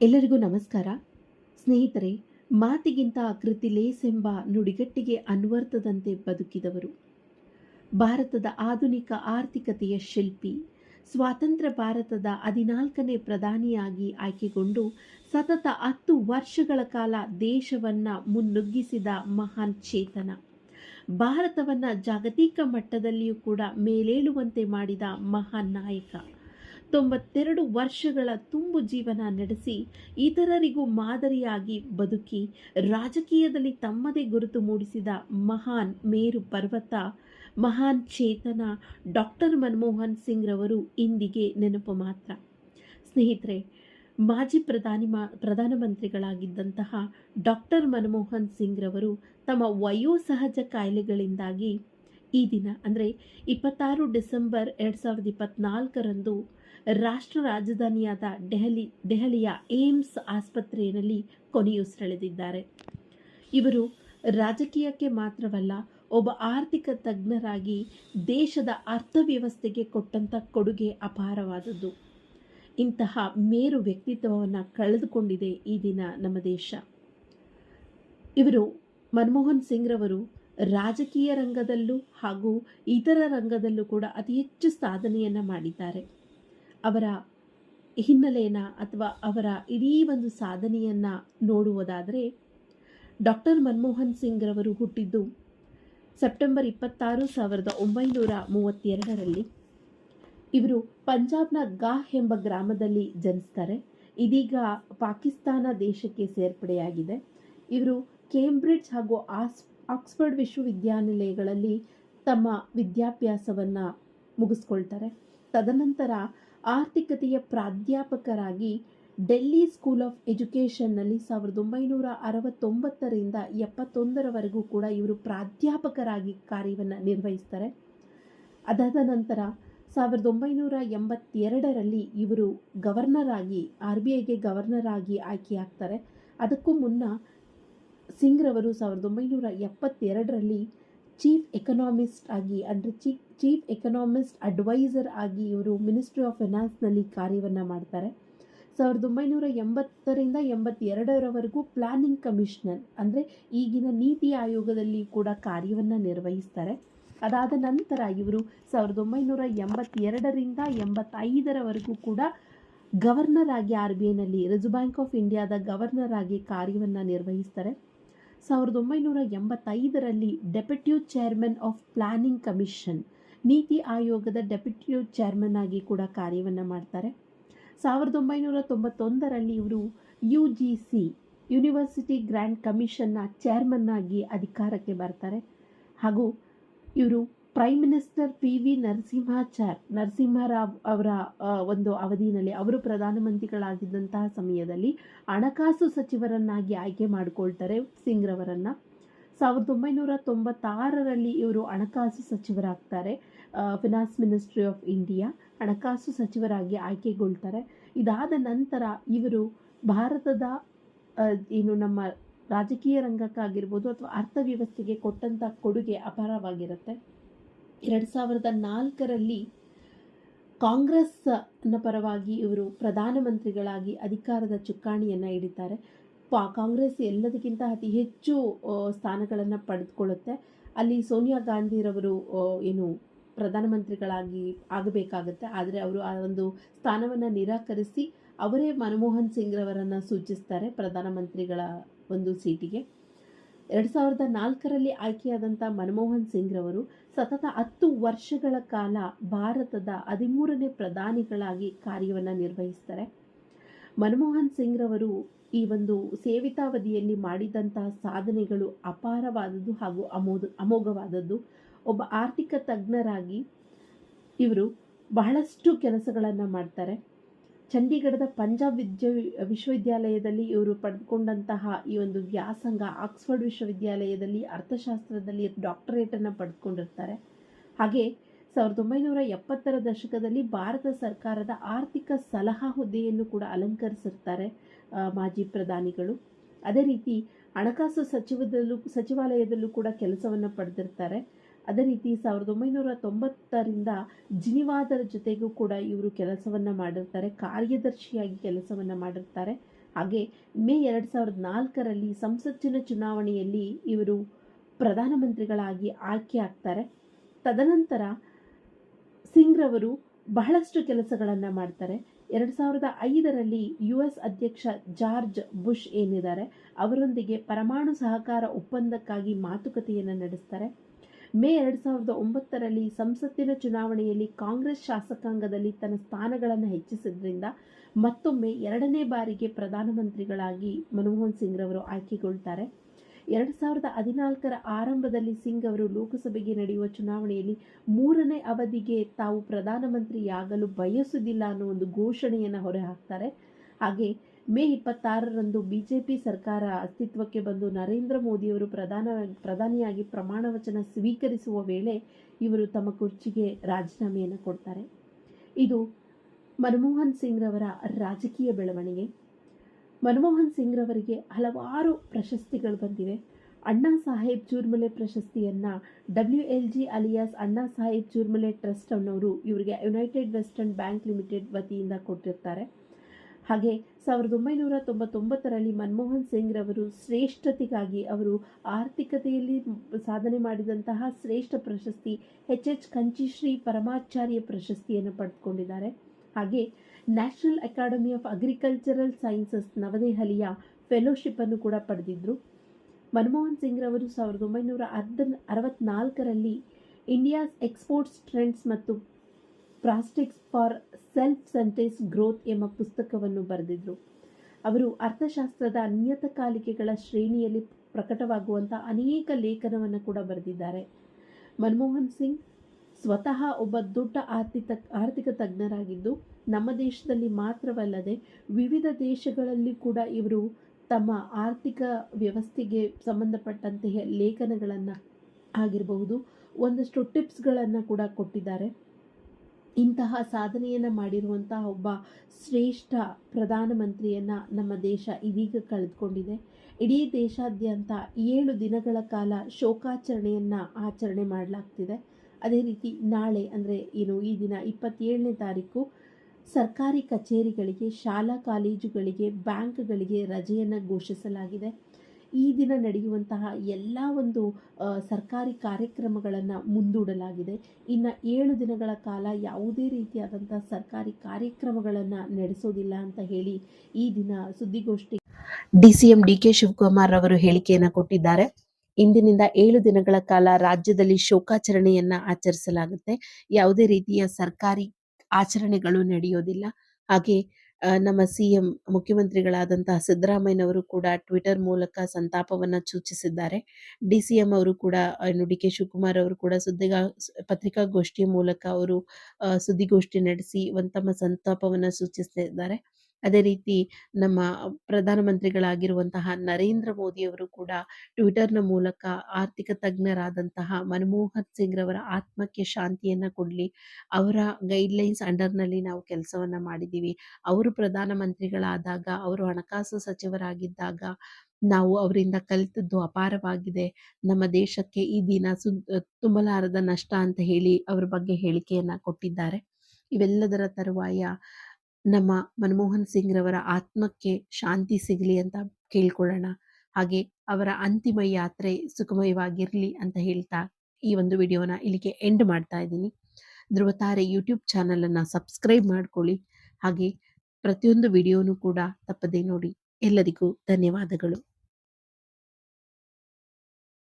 ಎಲ್ಲರಿಗೂ ನಮಸ್ಕಾರ. ಸ್ನೇಹಿತರೆ, ಮಾತಿಗಿಂತ ಕೃತಿ ಲೇಸೆಂಬ ನುಡಿಗಟ್ಟಿಗೆ ಅನ್ವರ್ಥದಂತೆ ಬದುಕಿದವರು. ಭಾರತದ ಆಧುನಿಕ ಆರ್ಥಿಕತೆಯ ಶಿಲ್ಪಿ, ಸ್ವಾತಂತ್ರ್ಯ ಭಾರತದ ಹದಿನಾಲ್ಕನೇ ಪ್ರಧಾನಿಯಾಗಿ ಆಯ್ಕೆಗೊಂಡು ಸತತ ಹತ್ತು ವರ್ಷಗಳ ಕಾಲ ದೇಶವನ್ನು ಮುನ್ನುಗ್ಗಿಸಿದ ಮಹಾನ್ ಚೇತನ. ಭಾರತವನ್ನು ಜಾಗತಿಕ ಮಟ್ಟದಲ್ಲಿಯೂ ಕೂಡ ಮೇಲೇಳುವಂತೆ ಮಾಡಿದ ಮಹಾನ್ ನಾಯಕ. ತೊಂಬತ್ತೆರಡು ವರ್ಷಗಳ ತುಂಬು ಜೀವನ ನಡೆಸಿ ಇತರರಿಗೂ ಮಾದರಿಯಾಗಿ ಬದುಕಿ ರಾಜಕೀಯದಲ್ಲಿ ತಮ್ಮದೇ ಗುರುತು ಮೂಡಿಸಿದ ಮಹಾನ್ ಮೇರು ಪರ್ವತ, ಮಹಾನ್ ಚೇತನ ಡಾಕ್ಟರ್ ಮನಮೋಹನ್ ಸಿಂಗ್ ರವರು ಇಂದಿಗೆ ನೆನಪು ಮಾತ್ರ. ಸ್ನೇಹಿತರೆ, ಮಾಜಿ ಪ್ರಧಾನಿ ಮಾ, ಪ್ರಧಾನಮಂತ್ರಿಗಳಾಗಿದ್ದಂತಹ ಡಾಕ್ಟರ್ ಮನಮೋಹನ್ ಸಿಂಗ್ ರವರು ತಮ್ಮ ವಯೋಸಹಜ ಕಾಯಿಲೆಗಳಿಂದಾಗಿ ಈ ದಿನ, ಅಂದರೆ ಇಪ್ಪತ್ತಾರು ಡಿಸೆಂಬರ್ ಎರಡು ಸಾವಿರದ ಇಪ್ಪತ್ನಾಲ್ಕರಂದು ರಾಷ್ಟ್ರ ರಾಜಧಾನಿಯಾದ ದೆಹಲಿ, ದೆಹಲಿಯ ಏಮ್ಸ್ ಆಸ್ಪತ್ರೆಯಲ್ಲಿ ಕೊನೆಯುಸಿರೆಳೆದಿದ್ದಾರೆ ಇವರು ರಾಜಕೀಯಕ್ಕೆ ಮಾತ್ರವಲ್ಲ, ಒಬ್ಬ ಆರ್ಥಿಕ ತಜ್ಞರಾಗಿ ದೇಶದ ಅರ್ಥವ್ಯವಸ್ಥೆಗೆ ಕೊಟ್ಟಂಥ ಕೊಡುಗೆ ಅಪಾರವಾದದ್ದು. ಇಂತಹ ಮೇರು ವ್ಯಕ್ತಿತ್ವವನ್ನು ಕಳೆದುಕೊಂಡಿದೆ ಈ ದಿನ ನಮ್ಮ ದೇಶ. ಇವರು ಮನಮೋಹನ್ ಸಿಂಗ್ ರವರು ರಾಜಕೀಯ ರಂಗದಲ್ಲೂ ಹಾಗೂ ಇತರ ರಂಗದಲ್ಲೂ ಕೂಡ ಅತಿ ಹೆಚ್ಚು ಸಾಧನೆಯನ್ನು ಮಾಡಿದ್ದಾರೆ. ಅವರ ಹಿನ್ನೆಲೆಯನ್ನು ಅಥವಾ ಅವರ ಇಡೀ ಒಂದು ಸಾಧನೆಯನ್ನು ನೋಡುವುದಾದರೆ ಡಾಕ್ಟರ್ ಮನಮೋಹನ್ ಸಿಂಗ್ ರವರು ಹುಟ್ಟಿದ್ದು ಸೆಪ್ಟೆಂಬರ್ ಇಪ್ಪತ್ತಾರು ಸಾವಿರದ ಒಂಬೈನೂರ ಮೂವತ್ತೆರಡರಲ್ಲಿ. ಇವರು ಪಂಜಾಬ್ನ ಗಾಹ್ ಎಂಬ ಗ್ರಾಮದಲ್ಲಿ ಜನಿಸ್ತಾರೆ. ಇದೀಗ ಪಾಕಿಸ್ತಾನ ದೇಶಕ್ಕೆ ಸೇರ್ಪಡೆಯಾಗಿದೆ. ಇವರು ಕೇಂಬ್ರಿಡ್ಜ್ ಹಾಗೂ ಆಸ್ ಆಕ್ಸ್ಫರ್ಡ್ ವಿಶ್ವವಿದ್ಯಾನಿಲಯಗಳಲ್ಲಿ ತಮ್ಮ ವಿದ್ಯಾಭ್ಯಾಸವನ್ನು ಮುಗಿಸ್ಕೊಳ್ತಾರೆ. ತದನಂತರ ಆರ್ಥಿಕತೆಯ ಪ್ರಾಧ್ಯಾಪಕರಾಗಿ ಡೆಲ್ಲಿ ಸ್ಕೂಲ್ ಆಫ್ ಎಜುಕೇಷನ್ನಲ್ಲಿ ಸಾವಿರದ ಒಂಬೈನೂರ ಅರವತ್ತೊಂಬತ್ತರಿಂದ ಎಪ್ಪತ್ತೊಂದರವರೆಗೂ ಕೂಡ ಇವರು ಪ್ರಾಧ್ಯಾಪಕರಾಗಿ ಕಾರ್ಯವನ್ನು ನಿರ್ವಹಿಸ್ತಾರೆ. ಅದಾದ ನಂತರ ಸಾವಿರದ ಒಂಬೈನೂರ ಎಂಬತ್ತೆರಡರಲ್ಲಿ ಇವರು ಗವರ್ನರ್ ಆಗಿ ಆರ್ ಬಿ ಐಗೆ ಗವರ್ನರ್ ಆಗಿ ಆಯ್ಕೆಯಾಗ್ತಾರೆ. ಅದಕ್ಕೂ ಮುನ್ನ ಸಿಂಗ್ ರವರು ಸಾವಿರದ ಒಂಬೈನೂರ ಎಪ್ಪತ್ತೆರಡರಲ್ಲಿ ಚೀಫ್ ಎಕನಾಮಿಸ್ಟ್ ಆಗಿ ಅಂದರೆ ಚೀಫ್ ಚೀಫ್ ಎಕನಾಮಿಸ್ಟ್ ಅಡ್ವೈಸರ್ ಆಗಿ ಇವರು ಮಿನಿಸ್ಟ್ರಿ ಆಫ್ ಫೈನಾನ್ಸ್ನಲ್ಲಿ ಕಾರ್ಯವನ್ನು ಮಾಡ್ತಾರೆ. ಸಾವಿರದ ಒಂಬೈನೂರ ಎಂಬತ್ತರಿಂದ ಎಂಬತ್ತೆರಡರವರೆಗೂ ಪ್ಲಾನಿಂಗ್ ಕಮಿಷನರ್ ಅಂದರೆ ಈಗಿನ ನೀತಿ ಆಯೋಗದಲ್ಲಿ ಕೂಡ ಕಾರ್ಯವನ್ನು ನಿರ್ವಹಿಸ್ತಾರೆ. ಅದಾದ ನಂತರ ಇವರು ಸಾವಿರದ ಒಂಬೈನೂರ ಎಂಬತ್ತೆರಡರಿಂದ ಎಂಬತ್ತೈದರವರೆಗೂ ಕೂಡ ಗವರ್ನರ್ ಆಗಿ ಆರ್ ಬಿ ಐನಲ್ಲಿ ರಿಸರ್ವ್ ಬ್ಯಾಂಕ್ ಆಫ್ ಇಂಡಿಯಾದ ಗವರ್ನರ್ ಆಗಿ ಕಾರ್ಯವನ್ನು ನಿರ್ವಹಿಸ್ತಾರೆ. ಸಾವಿರದ ಒಂಬೈನೂರ ಎಂಬತ್ತೈದರಲ್ಲಿ deputy chairman of planning commission, NITI ಆಯೋಗದ ಡೆಪ್ಯೂಟಿ ಚೇರ್ಮನ್ ಆಗಿ ಕೂಡ ಕಾರ್ಯವನ್ನು ಮಾಡ್ತಾರೆ. ಸಾವಿರದ ಒಂಬೈನೂರ ತೊಂಬತ್ತೊಂದರಲ್ಲಿ ಇವರು U G C, university grand ಕಮಿಷನ್ನ chairman ಆಗಿ ಅಧಿಕಾರಕ್ಕೆ ಬರ್ತಾರೆ. ಹಾಗೂ ಇವರು prime minister P V Narasimhachar, Narasimharao ಅವರ ಒಂದು ಅವಧಿಯಲ್ಲಿ ಅವರು ಪ್ರಧಾನಮಂತ್ರಿಗಳಾಗಿದ್ದಂತಹ ಸಮಯದಲ್ಲಿ ಹಣಕಾಸು ಸಚಿವರನ್ನಾಗಿ ಆಯ್ಕೆ ಮಾಡಿಕೊಳ್ತಾರೆ ಸಿಂಗ್ ರವರನ್ನು. ಸಾವಿರದ ಒಂಬೈನೂರ ತೊಂಬತ್ತಾರರಲ್ಲಿ ಇವರು ಹಣಕಾಸು ಸಚಿವರಾಗ್ತಾರೆ ಫಿನಾನ್ಸ್ ಮಿನಿಸ್ಟ್ರಿ ಆಫ್ ಇಂಡಿಯಾ ಹಣಕಾಸು ಸಚಿವರಾಗಿ ಆಯ್ಕೆಗೊಳ್ತಾರೆ. ಇದಾದ ನಂತರ ಇವರು ಭಾರತದ ಏನು ನಮ್ಮ ರಾಜಕೀಯ ರಂಗಕ್ಕಾಗಿರ್ಬೋದು ಅಥವಾ ಅರ್ಥವ್ಯವಸ್ಥೆಗೆ ಕೊಟ್ಟಂಥ ಕೊಡುಗೆ ಅಪಾರವಾಗಿರುತ್ತೆ. ಎರಡು ಸಾವಿರದ ನಾಲ್ಕರಲ್ಲಿ ಕಾಂಗ್ರೆಸ್ನ ಪರವಾಗಿ ಇವರು ಪ್ರಧಾನಮಂತ್ರಿಗಳಾಗಿ ಅಧಿಕಾರದ ಚುಕ್ಕಾಣಿಯನ್ನು ಹಿಡಿತಾರೆ. ಪಾ, ಕಾಂಗ್ರೆಸ್ ಎಲ್ಲದಕ್ಕಿಂತ ಅತಿ ಹೆಚ್ಚು ಸ್ಥಾನಗಳನ್ನು ಪಡೆದುಕೊಳ್ಳುತ್ತೆ. ಅಲ್ಲಿ ಸೋನಿಯಾ ಗಾಂಧಿರವರು ಏನು ಪ್ರಧಾನಮಂತ್ರಿಗಳಾಗಿ ಆಗಬೇಕಾಗುತ್ತೆ. ಆದರೆ ಅವರು ಆ ಒಂದು ಸ್ಥಾನವನ್ನು ನಿರಾಕರಿಸಿ ಅವರೇ ಮನಮೋಹನ್ ಸಿಂಗ್ ರವರನ್ನು ಸೂಚಿಸ್ತಾರೆ ಪ್ರಧಾನಮಂತ್ರಿಗಳ ಒಂದು ಸೀಟಿಗೆ. ಎರಡು ಸಾವಿರದ ನಾಲ್ಕರಲ್ಲಿ ಆಯ್ಕೆಯಾದಂಥ ಮನಮೋಹನ್ ಸಿಂಗ್ ರವರು ಸತತ ಹತ್ತು ವರ್ಷಗಳ ಕಾಲ ಭಾರತದ ಹದಿಮೂರನೇ ಪ್ರಧಾನಿಗಳಾಗಿ ಕಾರ್ಯವನ್ನು ನಿರ್ವಹಿಸ್ತಾರೆ. ಮನಮೋಹನ್ ಸಿಂಗ್ ರವರು ಈ ಒಂದು ಸೇವಿತಾವಧಿಯಲ್ಲಿ ಮಾಡಿದಂತಹ ಸಾಧನೆಗಳು ಅಪಾರವಾದದ್ದು ಹಾಗೂ ಅಮೋದ, ಅಮೋಘವಾದದ್ದು. ಒಬ್ಬ ಆರ್ಥಿಕ ತಜ್ಞರಾಗಿ ಇವರು ಬಹಳಷ್ಟು ಕೆಲಸಗಳನ್ನು ಮಾಡ್ತಾರೆ. ಚಂಡೀಗಢದ ಪಂಜಾಬ್ ವಿದ್ಯ ವಿಶ್ವವಿದ್ಯಾಲಯದಲ್ಲಿ ಇವರು ಪಡೆದುಕೊಂಡಂತಹ ಈ ಒಂದು ವ್ಯಾಸಂಗ ಆಕ್ಸ್ಫರ್ಡ್ ವಿಶ್ವವಿದ್ಯಾಲಯದಲ್ಲಿ ಅರ್ಥಶಾಸ್ತ್ರದಲ್ಲಿ ಡಾಕ್ಟರೇಟನ್ನು ಪಡೆದುಕೊಂಡಿರ್ತಾರೆ ಹಾಗೆ ಸಾವಿರದ ಒಂಬೈನೂರ ಎಪ್ಪತ್ತರ ದಶಕದಲ್ಲಿ ಭಾರತ ಸರ್ಕಾರದ ಆರ್ಥಿಕ ಸಲಹಾ ಹುದ್ದೆಯನ್ನು ಕೂಡ ಅಲಂಕರಿಸಿರ್ತಾರೆ ಮಾಜಿ ಪ್ರಧಾನಿಗಳು. ಅದೇ ರೀತಿ ಹಣಕಾಸು ಸಚಿವದಲ್ಲೂ ಸಚಿವಾಲಯದಲ್ಲೂ ಕೂಡ ಕೆಲಸವನ್ನು ಪಡೆದಿರ್ತಾರೆ. ಅದೇ ರೀತಿ ಸಾವಿರದ ಒಂಬೈನೂರ ತೊಂಬತ್ತರಿಂದ ಜಿನಿವಾದರ ಜೊತೆಗೂ ಕೂಡ ಇವರು ಕೆಲಸವನ್ನು ಮಾಡಿರ್ತಾರೆ, ಕಾರ್ಯದರ್ಶಿಯಾಗಿ ಕೆಲಸವನ್ನು ಮಾಡಿರ್ತಾರೆ. ಹಾಗೆ ಮೇ ಎರಡು ಸಾವಿರದ ನಾಲ್ಕರಲ್ಲಿ ಸಂಸತ್ತಿನ ಚುನಾವಣೆಯಲ್ಲಿ ಇವರು ಪ್ರಧಾನಮಂತ್ರಿಗಳಾಗಿ ಆಯ್ಕೆ ಆಗ್ತಾರೆ. ತದನಂತರ ಸಿಂಗ್ರವರು ಬಹಳಷ್ಟು ಕೆಲಸಗಳನ್ನು ಮಾಡ್ತಾರೆ. ಎರಡು ಸಾವಿರದ ಐದರಲ್ಲಿ ಯು ಎಸ್ ಅಧ್ಯಕ್ಷ ಜಾರ್ಜ್ ಬುಷ್ ಏನಿದ್ದಾರೆ, ಅವರೊಂದಿಗೆ ಪರಮಾಣು ಸಹಕಾರ ಒಪ್ಪಂದಕ್ಕಾಗಿ ಮಾತುಕತೆಯನ್ನು ನಡೆಸ್ತಾರೆ. ಮೇ ಎರಡು ಸಾವಿರದ ಒಂಬತ್ತರಲ್ಲಿ ಸಂಸತ್ತಿನ ಚುನಾವಣೆಯಲ್ಲಿ ಕಾಂಗ್ರೆಸ್ ಶಾಸಕಾಂಗದಲ್ಲಿ ತನ್ನ ಸ್ಥಾನಗಳನ್ನು ಹೆಚ್ಚಿಸಿದ್ರಿಂದ ಮತ್ತೊಮ್ಮೆ ಎರಡನೇ ಬಾರಿಗೆ ಪ್ರಧಾನಮಂತ್ರಿಗಳಾಗಿ ಮನಮೋಹನ್ ಸಿಂಗ್ರವರು ಆಯ್ಕೆಗೊಳ್ತಾರೆ. ಎರಡು ಸಾವಿರದ ಹದಿನಾಲ್ಕರ ಆರಂಭದಲ್ಲಿ ಸಿಂಗ್ ಅವರು ಲೋಕಸಭೆಗೆ ನಡೆಯುವ ಚುನಾವಣೆಯಲ್ಲಿ ಮೂರನೇ ಅವಧಿಗೆ ತಾವು ಪ್ರಧಾನಮಂತ್ರಿಯಾಗಲು ಬಯಸುವುದಿಲ್ಲ ಅನ್ನೋ ಒಂದು ಘೋಷಣೆಯನ್ನು ಹೊರಹಾಕ್ತಾರೆ. ಹಾಗೆ ಮೇ ಇಪ್ಪತ್ತಾರರಂದು ಬಿಜೆಪಿ ಸರ್ಕಾರ ಅಸ್ತಿತ್ವಕ್ಕೆ ಬಂದು ನರೇಂದ್ರ ಮೋದಿಯವರು ಪ್ರಧಾನ, ಪ್ರಧಾನಿಯಾಗಿ ಪ್ರಮಾಣ ವಚನ ಸ್ವೀಕರಿಸುವ ವೇಳೆ ಇವರು ತಮ್ಮ ಕುರ್ಚಿಗೆ ರಾಜೀನಾಮೆಯನ್ನು ಕೊಡ್ತಾರೆ. ಇದು ಮನಮೋಹನ್ ಸಿಂಗ್ರವರ ರಾಜಕೀಯ ಬೆಳವಣಿಗೆ. ಮನಮೋಹನ್ ಸಿಂಗ್ರವರಿಗೆ ಹಲವಾರು ಪ್ರಶಸ್ತಿಗಳು ಬಂದಿವೆ. ಅಣ್ಣಾ ಸಾಹೇಬ್ ಚೂರ್ಮಲೆ ಪ್ರಶಸ್ತಿಯನ್ನು W L G alias Anna Saheb Churmale trust ಅನ್ನೋರು ಇವರಿಗೆ ಯುನೈಟೆಡ್ ವೆಸ್ಟರ್ನ್ ಬ್ಯಾಂಕ್ ಲಿಮಿಟೆಡ್ ವತಿಯಿಂದ ಕೊಟ್ಟಿರ್ತಾರೆ. ಹಾಗೆ ಸಾವಿರದ ಒಂಬೈನೂರ ತೊಂಬತ್ತೊಂಬತ್ತರಲ್ಲಿ ಮನಮೋಹನ್ ಸಿಂಗ್ರವರು ಶ್ರೇಷ್ಠತೆಗಾಗಿ ಅವರು ಆರ್ಥಿಕತೆಯಲ್ಲಿ ಸಾಧನೆ ಮಾಡಿದಂತಹ ಶ್ರೇಷ್ಠ ಪ್ರಶಸ್ತಿ ಎಚ್ ಎಚ್ ಕಂಚಿಶ್ರೀ ಪರಮಾಚಾರ್ಯ ಪ್ರಶಸ್ತಿಯನ್ನು ಪಡೆದುಕೊಂಡಿದ್ದಾರೆ. ಹಾಗೆ national academy of agricultural sciences ನವದೆಹಲಿಯ ಫೆಲೋಶಿಪ್ಪನ್ನು ಕೂಡ ಪಡೆದಿದ್ದರು ಮನಮೋಹನ್ ಸಿಂಗ್ರವರು ಸಾವಿರದ ಒಂಬೈನೂರ ಅರ್ಧ ಅರವತ್ನಾಲ್ಕರಲ್ಲಿ ಇಂಡಿಯಾಸ್ ಎಕ್ಸ್ಪೋರ್ಟ್ಸ್ ಟ್ರೆಂಡ್ಸ್ ಮತ್ತು prospects for self sustained growth ಎಂಬ ಪುಸ್ತಕವನ್ನು ಬರೆದಿದ್ದರು ಅವರು ಅರ್ಥಶಾಸ್ತ್ರದ ನಿಯತಕಾಲಿಕೆಗಳ ಶ್ರೇಣಿಯಲ್ಲಿ ಪ್ರಕಟವಾಗುವಂಥ ಅನೇಕ ಲೇಖನವನ್ನು ಕೂಡ ಬರೆದಿದ್ದಾರೆ. ಮನಮೋಹನ್ ಸಿಂಗ್ ಸ್ವತಃ ಒಬ್ಬ ದೊಡ್ಡ ಆರ್ಥಿಕ ಆರ್ಥಿಕ ತಜ್ಞರಾಗಿದ್ದು, ನಮ್ಮ ದೇಶದಲ್ಲಿ ಮಾತ್ರವಲ್ಲದೆ ವಿವಿಧ ದೇಶಗಳಲ್ಲಿ ಕೂಡ ಇವರು ತಮ್ಮ ಆರ್ಥಿಕ ವ್ಯವಸ್ಥೆಗೆ ಸಂಬಂಧಪಟ್ಟಂತಹ ಲೇಖನಗಳನ್ನು ಆಗಿರಬಹುದು, ಒಂದಷ್ಟು ಟಿಪ್ಸ್ಗಳನ್ನು ಕೂಡ ಕೊಟ್ಟಿದ್ದಾರೆ. ಇಂತಹ ಸಾಧನೆಯನ್ನು ಮಾಡಿರುವಂತಹ ಒಬ್ಬ ಶ್ರೇಷ್ಠ ಪ್ರಧಾನಮಂತ್ರಿಯನ್ನು ನಮ್ಮ ದೇಶ ಇದೀಗ ಕಳೆದುಕೊಂಡಿದೆ. ಇಡೀ ದೇಶಾದ್ಯಂತ ಏಳು ದಿನಗಳ ಕಾಲ ಶೋಕಾಚರಣೆಯನ್ನು ಆಚರಣೆ ಮಾಡಲಾಗ್ತಿದೆ. ಅದೇ ರೀತಿ ನಾಳೆ ಅಂದರೆ ಏನು ಈ ದಿನ ಇಪ್ಪತ್ತೇಳನೇ ತಾರೀಕು ಸರ್ಕಾರಿ ಕಚೇರಿಗಳಿಗೆ, ಶಾಲಾ ಕಾಲೇಜುಗಳಿಗೆ, ಬ್ಯಾಂಕ್ಗಳಿಗೆ ರಜೆಯನ್ನು ಘೋಷಿಸಲಾಗಿದೆ. ಈ ದಿನ ನಡೆಯುವಂತಹ ಎಲ್ಲ ಒಂದು ಸರ್ಕಾರಿ ಕಾರ್ಯಕ್ರಮಗಳನ್ನು ಮುಂದೂಡಲಾಗಿದೆ. ಇನ್ನು ಏಳು ದಿನಗಳ ಕಾಲ ಯಾವುದೇ ರೀತಿಯಾದಂಥ ಸರ್ಕಾರಿ ಕಾರ್ಯಕ್ರಮಗಳನ್ನು ನಡೆಸೋದಿಲ್ಲ ಅಂತ ಹೇಳಿ ಈ ದಿನ ಸುದ್ದಿಗೋಷ್ಠಿ D C M D K Shivakumar ಅವರು ಹೇಳಿಕೆಯನ್ನು ಕೊಟ್ಟಿದ್ದಾರೆ. ಇಂದಿನಿಂದ ಏಳು ದಿನಗಳ ಕಾಲ ರಾಜ್ಯದಲ್ಲಿ ಶೋಕಾಚರಣೆಯನ್ನ ಆಚರಿಸಲಾಗುತ್ತೆ. ಯಾವುದೇ ರೀತಿಯ ಸರ್ಕಾರಿ ಆಚರಣೆಗಳು ನಡೆಯೋದಿಲ್ಲ. ಹಾಗೆ ನಮ್ಮ ಸಿ ಎಂ ಮುಖ್ಯಮಂತ್ರಿಗಳಾದಂತಹ ಸಿದ್ದರಾಮಯ್ಯನವರು ಕೂಡ ಟ್ವಿಟರ್ ಮೂಲಕ ಸಂತಾಪವನ್ನ ಸೂಚಿಸಿದ್ದಾರೆ. ಡಿ ಸಿ ಎಂ ಅವರು ಕೂಡ ಏನು ಡಿ ಕೆ ಶಿವಕುಮಾರ್ ಅವರು ಕೂಡ ಸುದ್ದಿಗಾ, ಪತ್ರಿಕಾಗೋಷ್ಠಿಯ ಮೂಲಕ ಅವರು ಸುದ್ದಿಗೋಷ್ಠಿ ನಡೆಸಿ, ಒಂದು ತಮ್ಮ ಸಂತಾಪವನ್ನ ಸೂಚಿಸಿದ್ದಾರೆ ಅದೇ ರೀತಿ ನಮ್ಮ ಪ್ರಧಾನಮಂತ್ರಿಗಳಾಗಿರುವಂತಹ ನರೇಂದ್ರ ಮೋದಿಯವರು ಕೂಡ ಟ್ವಿಟರ್ನ ಮೂಲಕ ಆರ್ಥಿಕ ತಜ್ಞರಾದಂತಹ ಮನಮೋಹನ್ ಸಿಂಗ್ ರವರ ಆತ್ಮಕ್ಕೆ ಶಾಂತಿಯನ್ನ ಕೊಡಲಿ. ಅವರ ಗೈಡ್ಲೈನ್ಸ್ ಅಂಡರ್ನಲ್ಲಿ ನಾವು ಕೆಲಸವನ್ನ ಮಾಡಿದ್ದೀವಿ ಅವರು ಪ್ರಧಾನಮಂತ್ರಿಗಳಾದಾಗ, ಅವರು ಹಣಕಾಸು ಸಚಿವರಾಗಿದ್ದಾಗ ನಾವು ಅವರಿಂದ ಕಲಿತದ್ದು ಅಪಾರವಾಗಿದೆ. ನಮ್ಮ ದೇಶಕ್ಕೆ ಈ ದಿನ ಸು, ತುಂಬಲಾರದ ನಷ್ಟ ಅಂತ ಹೇಳಿ ಅವರ ಬಗ್ಗೆ ಹೇಳಿಕೆಯನ್ನ ಕೊಟ್ಟಿದ್ದಾರೆ. ಇವೆಲ್ಲದರ ತರುವಾಯ ನಮ್ಮ ಮನಮೋಹನ್ ಸಿಂಗ್ ರವರ ಆತ್ಮಕ್ಕೆ ಶಾಂತಿ ಸಿಗಲಿ ಅಂತ ಕೇಳ್ಕೊಳ್ಳೋಣ. ಹಾಗೆ ಅವರ ಅಂತಿಮ ಯಾತ್ರೆ ಸುಖಮಯವಾಗಿರಲಿ ಅಂತ ಹೇಳ್ತಾ ಈ ಒಂದು ವಿಡಿಯೋನ ಇಲ್ಲಿಗೆ ಎಂಡ್ ಮಾಡ್ತಾ ಇದ್ದೀನಿ. ಧ್ರುವತಾರೆ ಯೂಟ್ಯೂಬ್ ಚಾನಲನ್ನು ಸಬ್ಸ್ಕ್ರೈಬ್ ಮಾಡ್ಕೊಳ್ಳಿ. ಹಾಗೆ ಪ್ರತಿಯೊಂದು ವಿಡಿಯೋನು ಕೂಡ ತಪ್ಪದೇ ನೋಡಿ. ಎಲ್ಲರಿಗೂ ಧನ್ಯವಾದಗಳು.